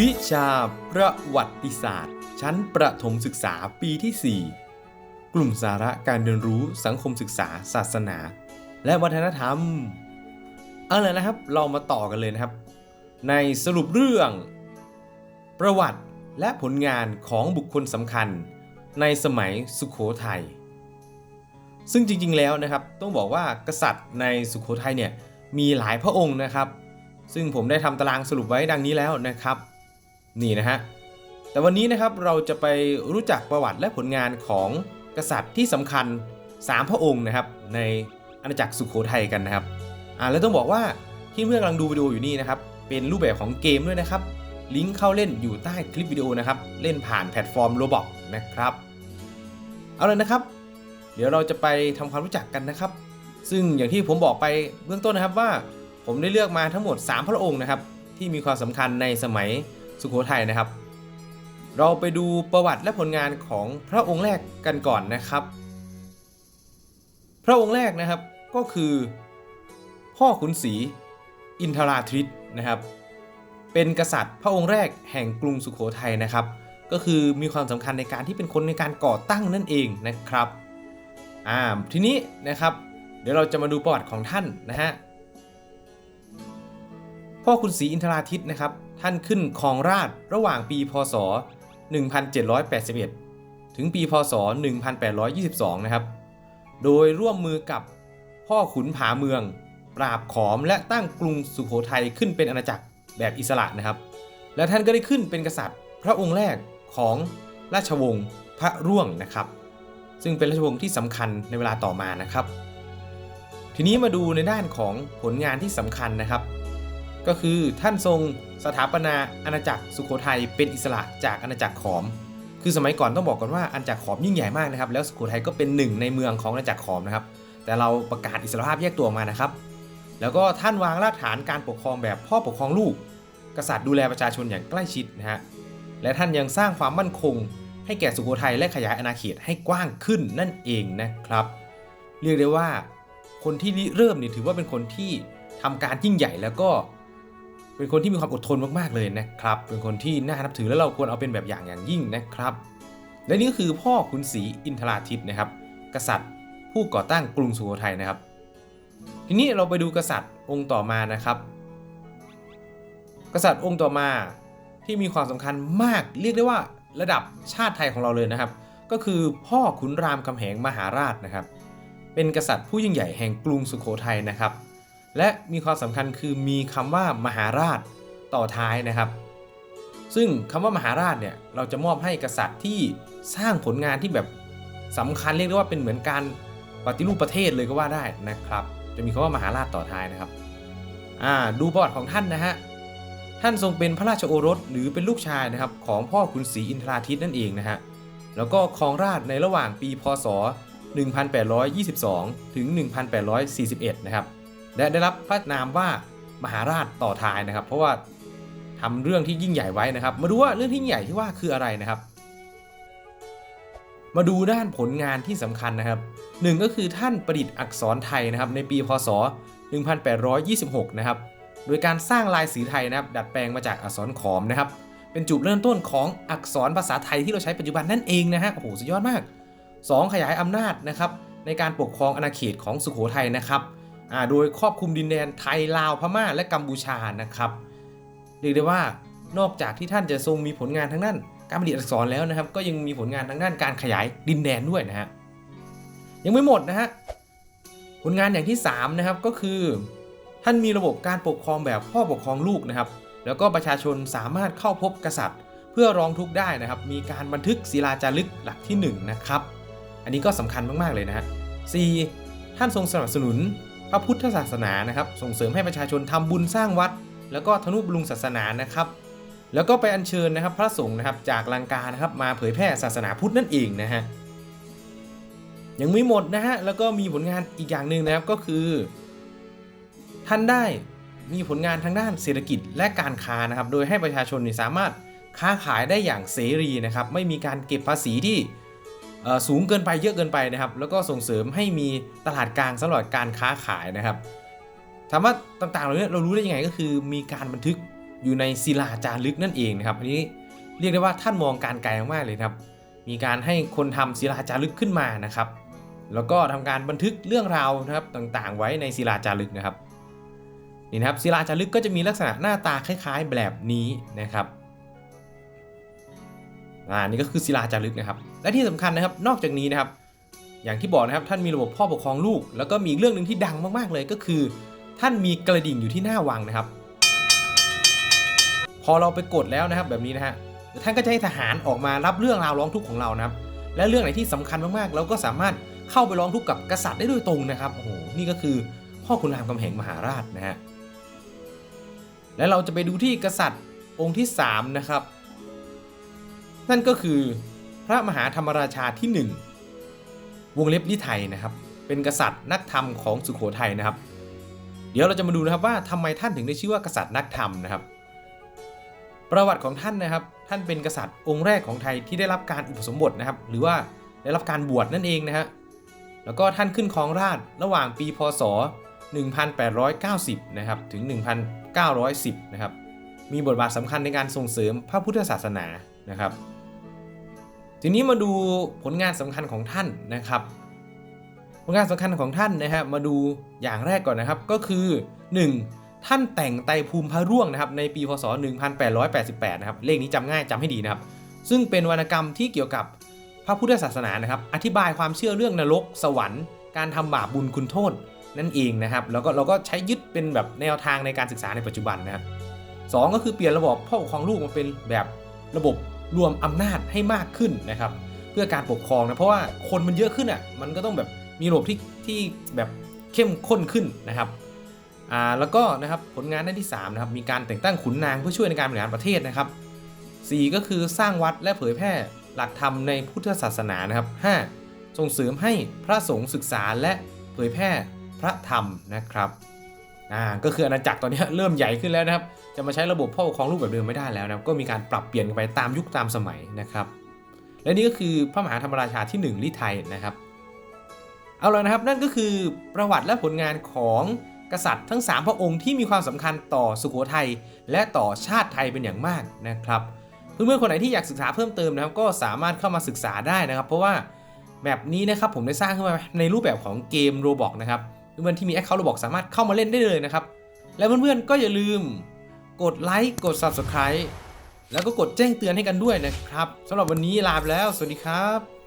วิชาประวัติศาสตร์ ชั้นประถมศึกษาปีที่ 4 กลุ่มสาระการเรียนรู้สังคมศึกษา ศาสนา และวัฒนธรรม เอาเลยนะครับ เรามาต่อกันเลยนะครับ ในสรุปเรื่อง ประวัติและผลงานของบุคคลสำคัญ ในสมัยสุขโขทัยซึ่งจริงๆแล้วนะครับ ต้องบอกว่ากษัตริย์ในสุขโขทัยเนี่ยมีหลายพระองค์นะครับ ซึ่งผมได้ทำตารางสรุปไว้ดังนี้แล้วนะครับ นี่นะฮะ แต่วันนี้นะครับเราจะไปรู้จักประวัติและผลงานของกษัตริย์ที่สำคัญ 3 พระองค์นะครับ ในอาณาจักรสุขโขทัยกันนะครับ อ่าแล้วต้องบอกว่าที่เมื่อกำลังดูวิดีโออยู่นี่นะครับ เป็นรูปแบบของเกมด้วยนะครับ ลิงก์เข้าเล่นอยู่ใต้คลิปวิดีโอนะครับ เล่นผ่านแพลตฟอร์ม Roblox นะครับ เอาเลยนะครับ เดี๋ยวเราจะไปทำความรู้จักกันนะครับ ซึ่งอย่างที่ผมบอกไปเบื้องต้นนะครับว่า ผมได้เลือกมาทั้งหมด 3 พระองค์นะครับ ที่มีความสำคัญในสมัย สุโขทัยนะครับ เราไปดูประวัติและผลงานของพระองค์แรกกันก่อนนะครับ พระองค์แรกนะครับก็คือพ่อขุนศรีอินทราทริตนะครับ เป็นกษัตริย์พระองค์แรกแห่งกรุงสุโขทัยนะครับ ก็คือมีความสำคัญในการที่เป็นคนในการก่อตั้งนั่นเองนะครับอ่าทีนี้นะครับ เดี๋ยวเราจะมาดูประวัติของท่านนะฮะพ่อคุณศรีอินทราทิตนะครับ ท่านขึ้นครองราชระหว่างปีพศ 1781 ถึงปีพศ 1822 นะครับ โดยร่วมมือกับพ่อขุนผาเมือง ปราบขอมและตั้งกรุงสุโขทัยขึ้นเป็นอาณาจักรแบบอิสระนะครับ และท่านก็ได้ขึ้นเป็นกษัตริย์ พระองค์แรกของราชวงศ์พระร่วงนะครับ ซึ่งเป็นราชวงศ์ที่สำคัญในเวลาต่อมานะครับ ทีนี้มาดูในด้านของผลงานที่สำคัญนะครับ ก็คือท่านทรงสถาปนาอาณาจักรสุโขทัยเป็นอิสระจากอาณาจักรขอม คือสมัยก่อนต้องบอกก่อนว่าอาณาจักรขอมยิ่งใหญ่มากนะครับ แล้วสุโขทัยก็เป็นหนึ่งในเมืองของอาณาจักรขอมนะครับ แต่เราประกาศอิสรภาพแยกตัวออกมานะครับ แล้วก็ท่านวางรากฐานการปกครองแบบพ่อปกครองลูก กษัตริย์ดูแลประชาชนอย่างใกล้ชิดนะฮะ และท่านยังสร้างความมั่นคง ให้แก่สุโขทัยและขยายอาณาเขตให้กว้างขึ้นนั่นเองนะครับ เรียกได้ว่า คนที่เริ่มเนี่ยถือว่าเป็นคนที่ทำการยิ่งใหญ่แล้วก็ เป็นคนที่มีความอดทนมากๆเลยนะครับ เป็นคนที่น่านับถือและเราควรเอาเป็นแบบอย่างอย่างยิ่งนะครับ และนี่ก็คือพ่อขุนศรีอินทราทิตนะครับ กษัตริย์ผู้ก่อตั้งกรุงสุโขทัยนะครับ ทีนี้เราไปดูกษัตริย์องค์ต่อมานะครับ กษัตริย์องค์ต่อมาที่มีความสำคัญมากเรียกได้ว่าระดับชาติไทยของเราเลยนะครับ ก็คือพ่อขุนรามคำแหงมหาราชนะครับ เป็นกษัตริย์ผู้ยิ่งใหญ่แห่งกรุงสุโขทัยนะครับ และมีความสำคัญคือมีคำว่ามหาราชต่อท้ายนะครับ ซึ่งคำว่ามหาราชเนี่ยเราจะมอบให้กษัตริย์ที่สร้างผลงานที่แบบสำคัญเรียกได้ว่าเป็นเหมือนการปฏิรูปประเทศเลยก็ว่าได้นะครับ จะมีคำว่ามหาราชต่อท้ายนะครับอ่าดูประวัติของท่านนะฮะท่านทรงเป็นพระราชโอรสหรือเป็นลูกชายนะครับของพ่อขุนศรีอินทราทิตนั่นเองนะฮะแล้วก็ครองราชในระหว่างปีพศ 1822 ถึง 1841 นะครับ และได้รับพระนามว่ามหาราชต่อท้ายนะครับ เพราะว่าทำเรื่องที่ยิ่งใหญ่ไว้นะครับ มาดูว่าเรื่องที่ยิ่งใหญ่ที่ว่าคืออะไรนะครับ มาดูด้านผลงานที่สำคัญนะครับหนึ่งก็คือท่านประดิษฐ์อักษรไทยนะครับ ในปีพศ 1826 นะครับ โดยการสร้างลายสีไทยนะครับ ดัดแปลงมาจากอักษรขอมนะครับ เป็นจุดเริ่มต้นของอักษรภาษาไทยที่เราใช้ปัจจุบันนั่นเองนะฮะโอ้โหสุดยอดมาก 2. ขยายอำนาจนะครับในการปกครองอาณาเขตของสุโขทัยนะครับ โดยครอบคลุมดินแดนไทยลาวพม่าและกัมพูชานะครับเรียกได้ว่านอกจากที่ท่านจะทรงมีผลงานทั้งด้านการประดิษฐ์อักษรแล้วนะครับ ก็ยังมีผลงานทั้งด้านการขยายดินแดนด้วยนะฮะยังไม่หมดนะฮะผลงานอย่างที่3นะครับก็คือ ท่านมีระบบการปกครองแบบพ่อปกครองลูกนะครับ แล้วก็ประชาชนสามารถเข้าพบกษัตริย์ เพื่อร้องทุกข์ได้นะครับ มีการบันทึกศิลาจารึกหลักที่ 1 นะครับ อันนี้ก็สำคัญมากๆเลยนะฮะ 4. ท่านทรงสนับสนุน ระพุทธศาสนานะครับ ส่งเสริมให้ประชาชนทำบุญสร้างวัด แล้วก็ทนุบำรุงศาสนานะครับ แล้วก็ไปอัญเชิญนะครับพระสงฆ์นะครับจากลังกานะครับมาเผยแพร่ศาสนาพุทธนั่นเองนะฮะยังไม่หมดนะฮะแล้วก็มีผลงานอีกอย่างหนึ่งนะครับก็คือ ท่านได้มีผลงานทางด้านเศรษฐกิจและการค้านะครับ โดยให้ประชาชนสามารถค้าขายได้อย่างเสรีนะครับ ไม่มีการเก็บภาษีที่ สูงเกินไปเยอะเกินไปนะครับ แล้วก็ส่งเสริมให้มีตลาดกลางสำหรับการค้าขายนะครับถามว่าต่างๆเหล่านี้เรารู้ได้ยังไงก็คือมีการบันทึกอยู่ในศิลาจารึกนั่นเองนะครับอันนี้เรียกได้ว่าท่านมองการไกลมากเลยครับ มีการให้คนทำศิลาจารึกขึ้นมานะครับ แล้วก็ทำการบันทึกเรื่องราวนะครับต่างๆ ไว้ในศิลาจารึกนะครับนี่นะครับศิลาจารึกก็จะมีลักษณะหน้าตาคล้าย ๆ แบบนี้นะครับอ่านี่ก็คือศิลาจารึกนะครับ และที่สำคัญนะครับนอกจากนี้นะครับ อย่างที่บอกนะครับท่านมีระบบพ่อปกครองลูก แล้วก็มีเรื่องหนึ่งที่ดังมากๆเลยก็คือ ท่านมีกระดิ่งอยู่ที่หน้าวังนะครับ พอเราไปกดแล้วนะครับแบบนี้นะฮะท่านก็จะให้ทหารออกมารับเรื่องราวร้องทุกข์ของเรานะครับ และเรื่องไหนที่สำคัญมากๆ เราก็สามารถเข้าไปร้องทุกข์กับกษัตริย์ได้โดยตรงนะครับโอ้โหนี่ก็คือพ่อคุณรามคำแหงมหาราชนะฮะและเราจะไปดูที่กษัตริย์องค์ที่ 3 นะครับ นั่นก็คือ พระมหาธรรมราชาที่ 1 วงเล็บลิไทยนะครับ เป็นกษัตริย์นักธรรมของสุโขทัยนะครับ เดี๋ยวเราจะมาดูนะครับว่าทำไมท่านถึงได้ชื่อว่ากษัตริย์นักธรรมนะครับ ประวัติของท่านนะครับ ท่านเป็นกษัตริย์องค์แรกของไทยที่ได้รับการอุปสมบทนะครับ หรือว่าได้รับการบวชนั่นเองนะฮะแล้วก็ท่านขึ้นครองราชระหว่างปีพศ 1890 นะครับ ถึง 1910 นะครับ มีบทบาทสำคัญในการส่งเสริมพระพุทธศาสนานะครับ ทีนี้มาดูผลงานสำคัญของท่านนะครับ ผลงานสำคัญของท่านนะฮะมาดูอย่างแรกก่อนนะครับก็คือ 1. ท่านแต่งไตภูมิพระร่วงนะครับในปีพศ 1888 นะครับเลขนี้จำง่ายจำให้ดีนะครับ ซึ่งเป็นวรรณกรรมที่เกี่ยวกับพระพุทธศาสนานะครับ อธิบายความเชื่อเรื่องนรก สวรรค์ การทำบาปบุญคุณโทษนั่นเองนะครับ แล้วก็เราก็ใช้ยึดเป็นแบบแนวทางในการศึกษาในปัจจุบันนะครับสองก็คือเปลี่ยนระบบพ่อปกครองลูกมาเป็นแบบระบบ รวมอำนาจให้มากขึ้นนะครับ เพื่อการปกครองนะ เพราะว่าคนมันเยอะขึ้นอะมันก็ต้องแบบมีระบบที่ที่แบบเข้มข้นขึ้นนะครับอ่าแล้วก็นะครับผลงานด้านที่3นะครับมีการแต่งตั้งขุนนางเพื่อช่วยในการบริหารประเทศนะครับ 4 ก็คือสร้างวัดและเผยแพร่หลักธรรมในพุทธศาสนานะครับ 5. ส่งเสริมให้พระสงฆ์ศึกษาและเผยแพร่พระธรรมนะครับอ่าก็คืออาณาจักรตอนนี้เริ่มใหญ่ขึ้นแล้วนะครับ จะมาใช้ระบบพ่อปกครองลูกแบบเดิมไม่ได้แล้วนะก็มีการปรับเปลี่ยนไปตามยุคตามสมัยนะครับ และนี่ก็คือพระมหาธรรมราชาที่ 1 ลิไทยนะครับ เอาละนะครับนั่นก็คือประวัติและผลงานของกษัตริย์ทั้ง 3 พระองค์ที่มีความสำคัญต่อสุโขทัยและต่อชาติไทยเป็นอย่างมากนะครับเพื่อนๆคนไหนที่อยากศึกษาเพิ่มเติมนะครับก็สามารถเข้ามาศึกษาได้นะครับ เพราะว่าแบบนี้นะครับผมได้สร้างขึ้นมาในรูปแบบของเกมโรบอกนะครับเพื่อนๆที่มีแอคเคาท์โรบอกสามารถเข้ามาเล่นได้เลยนะครับและเพื่อนๆก็อย่าลืม กดไลค์กด Subscribe แล้วก็กดแจ้งเตือนให้กันด้วยนะครับสำหรับวันนี้ลาไปแล้ว สวัสดีครับ